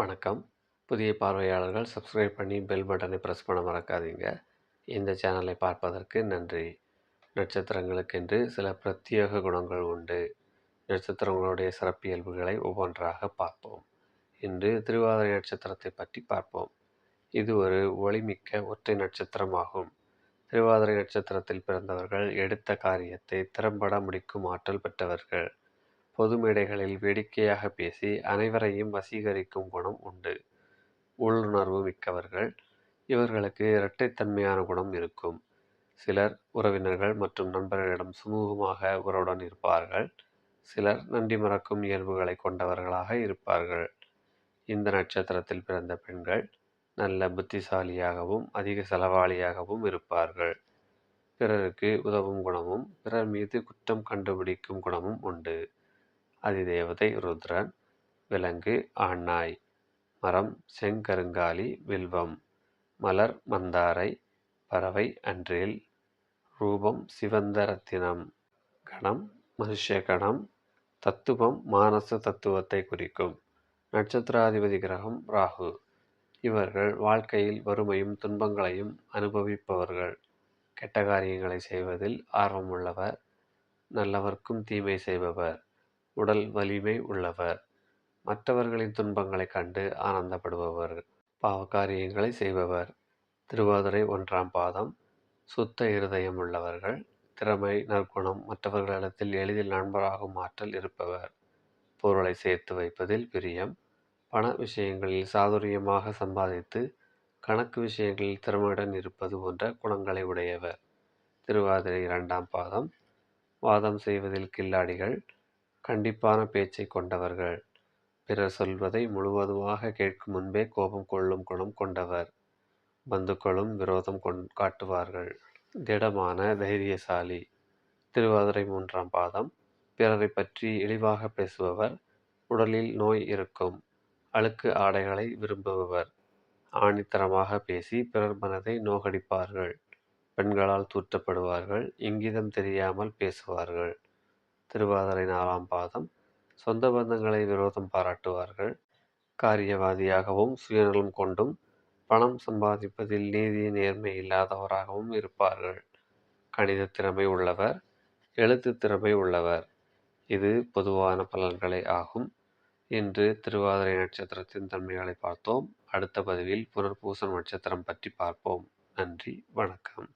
வணக்கம். புதிய பார்வையாளர்கள் சப்ஸ்கிரைப் பண்ணி பெல் பட்டனை ப்ரெஸ் பண்ண மறக்காதீங்க. இந்த சேனலை பார்ப்பதற்கு நன்றி. நட்சத்திரங்களுக்கென்று சில பிரத்யேக குணங்கள் உண்டு. நட்சத்திரங்களுடைய சிறப்பியல்புகளை ஒவ்வொன்றாக பார்ப்போம். இன்று திருவாதிரை நட்சத்திரத்தை பற்றி பார்ப்போம். இது ஒரு ஒளிமிக்க ஒற்றை நட்சத்திரமாகும். திருவாதிரை நட்சத்திரத்தில் பிறந்தவர்கள் எடுத்த காரியத்தை திறம்பட முடிக்கும் ஆற்றல் பெற்றவர்கள். பொது மேடைகளில் வேடிக்கையாக பேசி அனைவரையும் வசீகரிக்கும் குணம் உண்டு. உள்ளுணர்வு மிக்கவர்கள். இவர்களுக்கு இரட்டைத்தன்மையான குணம் இருக்கும். சிலர் உறவினர்கள் மற்றும் நண்பர்களிடம் சுமூகமாக உறவுடன் இருப்பார்கள். சிலர் நன்றி மறக்கும் இயல்புகளை கொண்டவர்களாக இருப்பார்கள். இந்த நட்சத்திரத்தில் பிறந்த பெண்கள் நல்ல புத்திசாலியாகவும் அதிக செலவாளியாகவும் இருப்பார்கள். பிறருக்கு உதவும் குணமும் பிறர் மீது குற்றம் கண்டுபிடிக்கும் குணமும் உண்டு. அதிதேவதை ருத்ரன். விலங்கு ஆண்ணாய் மரம் செங்கருங்காலி வில்வம். மலர் மந்தாரை. பறவை அன்றில். ரூபம் சிவந்த ரத்தினம். கணம் மனுஷகணம் தத்துவம் மானச தத்துவத்தை குறிக்கும். நட்சத்திராதிபதி கிரகம் ராகு. இவர்கள் வாழ்க்கையில் வறுமையும் துன்பங்களையும் அனுபவிப்பவர்கள். கெட்ட காரியங்களை செய்வதில் ஆர்வமுள்ளவர். நல்லவர்க்கும் தீமை செய்பவர். உடல் வலிமை உள்ளவர். மற்றவர்களின் துன்பங்களைக் கண்டு ஆனந்தப்படுபவர். பாவகாரியங்களை செய்பவர். திருவாதிரை ஒன்றாம் பாதம். சுத்த இருதயம் உள்ளவர்கள். திறமை நற்குணம் மற்றவர்களிடத்தில் எளிதில் நண்பராகும் ஆற்றல் இருப்பவர். பொருளை சேர்த்து வைப்பதில் பிரியம். பண விஷயங்களில் சாதுரியமாக சம்பாதித்து கணக்கு விஷயங்களில் திறமையுடன் இருப்பது போன்ற குணங்களை உடையவர். திருவாதிரை இரண்டாம் பாதம். வாதம் செய்வதில் கில்லாடிகள். கண்டிப்பான பேச்சை கொண்டவர்கள். பிறர் சொல்வதை முழுவதுமாக கேட்கும் முன்பே கோபம் கொள்ளும் குணம் கொண்டவர். பந்துக்களும் விரோதம் கொண் காட்டுவார்கள். திடமான தைரியசாலி. திருவாதிரை மூன்றாம் பாதம். பிறரை பற்றி இழிவாக பேசுபவர். உடலில் நோய் இருக்கும். அழுக்கு ஆடைகளை விரும்புபவர். ஆணித்தரமாக பேசி பிறர் மனதை நோகடிப்பார்கள். பெண்களால் தூற்றப்படுவார்கள். இங்கிதம் தெரியாமல் பேசுவார்கள். திருவாதிரை நாலாம் பாதம் சொந்த பந்தங்களை விரோதம் பாராட்டுவார்கள். காரியவாதியாகவும் சுயநலம் கொண்டும் பணம் சம்பாதிப்பதில் நீதி நேர்மை இல்லாதவராகவும் இருப்பார்கள். கணித திறமை உள்ளவர் எழுத்து திறமை உள்ளவர். இது பொதுவான பலன்களே ஆகும். இன்று திருவாதிரை நட்சத்திரத்தின் தன்மைகளை பார்த்தோம். அடுத்த பதிவில் புனர்பூசம் நட்சத்திரம் பற்றி பார்ப்போம். நன்றி வணக்கம்.